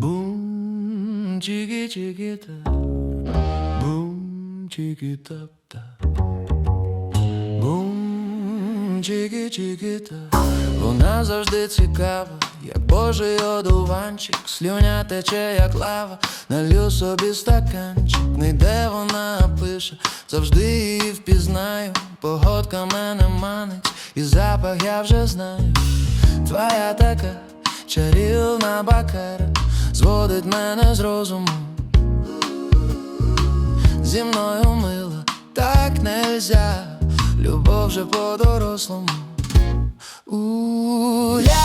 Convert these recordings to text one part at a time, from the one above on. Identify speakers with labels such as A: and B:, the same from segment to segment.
A: Boom chiki chiki ta. Boom chiki tap ta. Бум, чики чики та Вона завжди цікава, як божий одуванчик, слюня тече, як лава, налью собі стаканчик, не йде вона пише, завжди її впізнаю, погодка мене манить, і запах я вже знаю. Твоя така чарівна бакара зводить мене з розуму. Зі мною мила, так нельзя, любов же по-дорослому. У, глянь,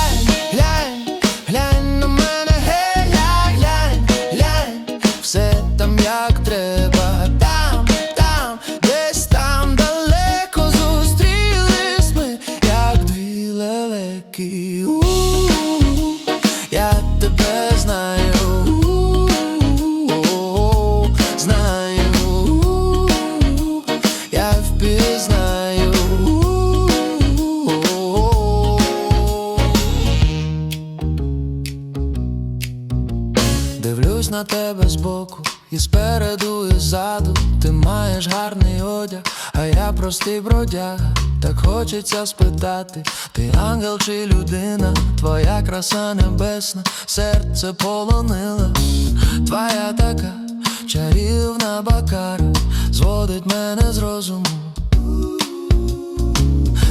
A: на тебе збоку, і спереду, і ззаду Ти маєш гарний одяг, а я простий бродяга. Так хочеться спитати, ти ангел чи людина, твоя краса небесна, серце полонила, твоя така чарівна бакара зводить мене з розуму.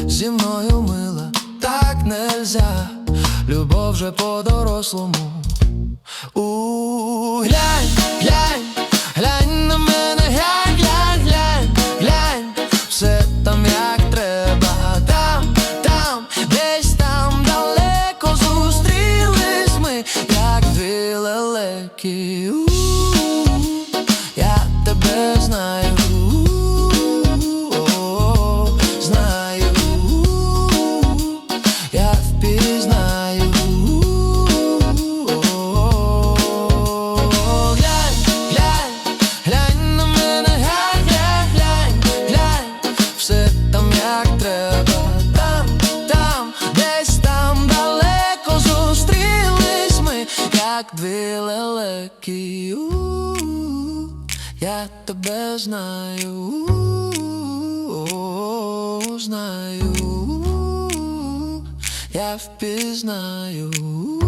A: Зі мною мила, так нельзя, любов же по-дорослому. У, глянь, глянь, глянь Як дві лелеки. У, Я тебе знаю, о, знаю, я впізнаю.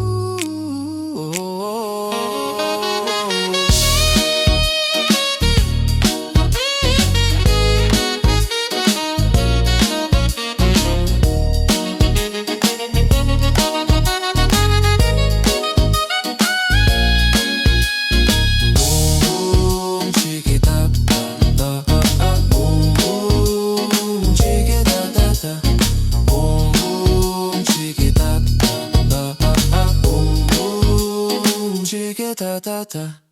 A: Tap